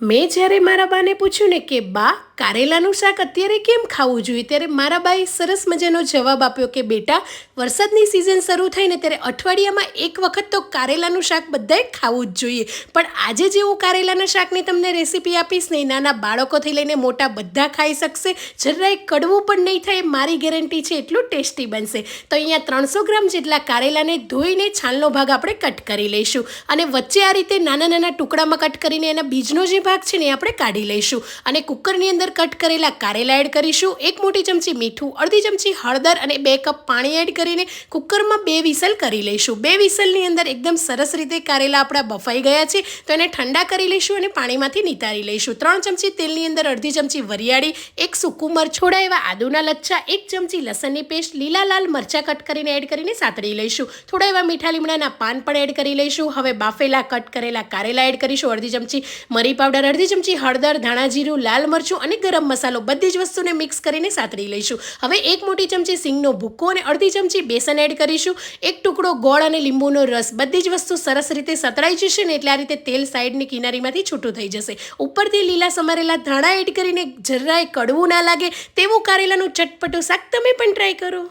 મેં જ્યારે મારા બાને પૂછ્યું ને કે, બા, કારેલાનું શાક અત્યારે કેમ ખાવું જોઈએ? ત્યારે મારા બાએ સરસ મજાનો જવાબ આપ્યો કે, બેટા, વરસાદની સિઝન શરૂ થઈ ને ત્યારે અઠવાડિયામાં એક વખત તો કારેલાનું શાક બધાએ ખાવું જ જોઈએ. પણ આજે જે હું કારેલાના શાકની તમને રેસીપી આપીશ ને નાના બાળકોથી લઈને મોટા બધા ખાઈ શકશે. જરાય કડવું પણ નહીં થાય, મારી ગેરંટી છે એટલું ટેસ્ટી બનશે. તો અહીંયા ત્રણસો ગ્રામ જેટલા કારેલાને ધોઈને છાલનો ભાગ આપણે કટ કરી લઈશું. અને વચ્ચે આ રીતે નાના નાના ટુકડામાં કટ કરીને એના બીજનો જે ભાગ છે ને આપણે કાઢી લઈશું. અને કુકરની અંદર કટ કરેલા કારેલા એડ કરીશું. એક મોટી ચમચી મીઠું, અડધી ચમચી હળદર અને બે કપ પાણી એડ કરીને કુકરમાં બે વિસલ કરી લઈશું. બે વિસલની અંદર એકદમ સરસ રીતે કારેલા આપણા બફાઈ ગયા છે, તો એને ઠંડા કરી લઈશું અને પાણીમાંથી નિતારી લઈશું. ત્રણ ચમચી તેલની અંદર અડધી ચમચી વરિયાળી, એક સૂકું મરછોડા એવા આદુના લચ્છા, એક ચમચી લસણની પેસ્ટ, લીલા લાલ મરચાં કટ કરીને એડ કરીને સાતળી લઈશું. થોડા એવા મીઠા લીમડાના પાન પણ એડ કરી લઈશું. હવે બાફેલા, કટ કરેલા કારેલા એડ કરીશું. અડધી ચમચી મરી પાવડર અડધી ચમચી હળદર, ધાણા જીરું, લાલ મરચું અને ગરમ મસાલો બધી જ વસ્તુને મિક્સ કરીને સાતળી લઈશું. હવે એક મોટી ચમચી સિંગનો ભૂક્કો અને અડધી ચમચી બેસન એડ કરીશું. એક ટુકડો ગોળ અને લીંબુનો રસ બધી જ વસ્તુ સરસ રીતે સતળાઈ જશે ને એટલે આ રીતે તેલ સાઈડની કિનારીમાંથી છૂટું થઈ જશે. ઉપરથી લીલા સમારેલા ધાણા એડ કરીને જરાય કડવું ના લાગે, તેવું કારેલાનું ચટપટું શાક તમે પણ ટ્રાય કરો.